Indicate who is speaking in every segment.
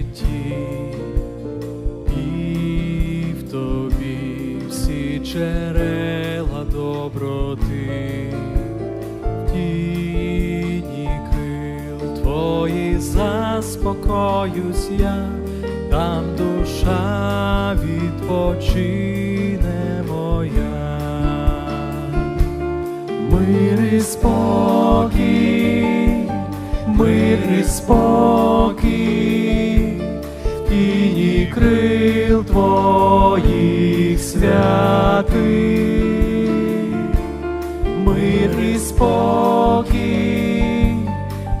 Speaker 1: житті, і в тобі всі джерела доброти, в тіні крил твої заспокоюсь я, там душа відпочине моя. Мир і спокій, мир і спокій, твоїх святих. Мир і спокій,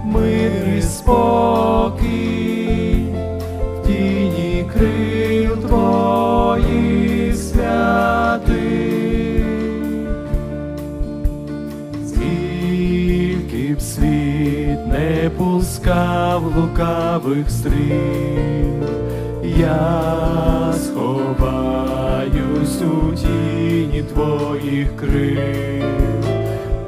Speaker 1: мир і спокій, в тіні крил твоїх святих. Скільки б світ не пускав лукавих стріл, я сховаюсь у тіні твоїх крил,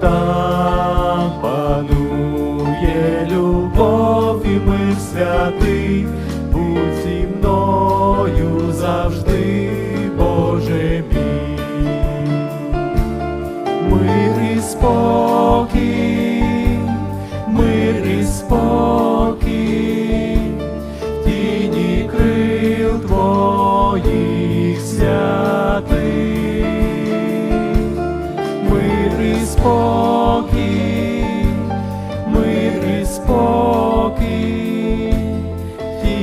Speaker 1: там панує любов і мир святий, будь зі мною завжди, Боже мій. Мир і спокій, мир і спокій,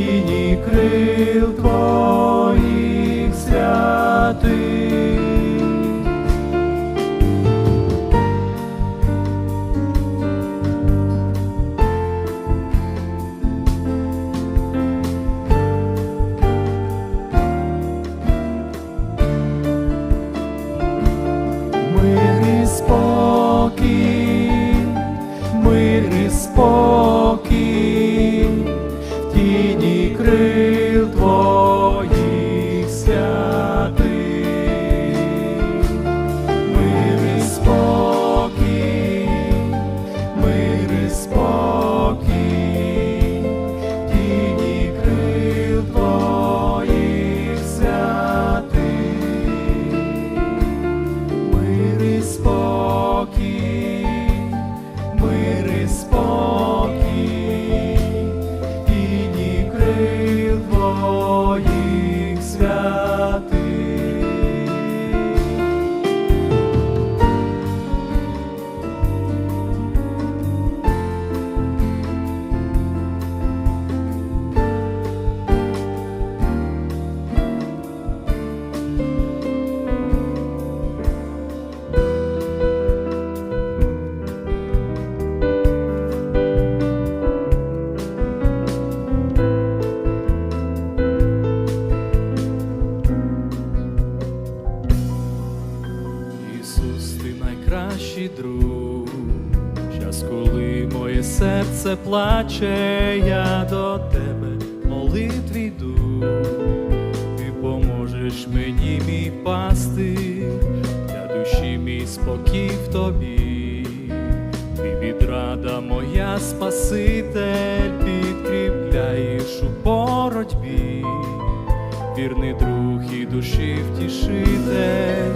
Speaker 1: тіні крил твоїх святих. Мир і спокій, мир і спокій, друг, час, коли моє серце плаче, я до тебе молитві йду, ти поможеш мені, мій пастир, для душі мій спокій в тобі, ти відрада моя Спаситель, підкріпляєш у боротьбі. Вірний друг і душі втішитель,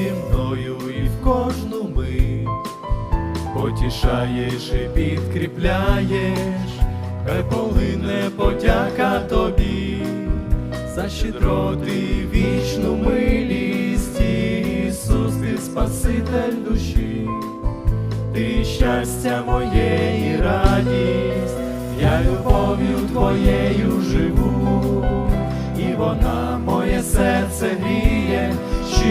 Speaker 1: зі мною і в кожну мить. Потішаєш і підкріпляєш, хай полине подяка тобі. За щедроти вічну милість, Ісус, ти Спаситель душі, ти щастя моє і радість, я любов'ю твоєю живу, і вона моє серце гріє,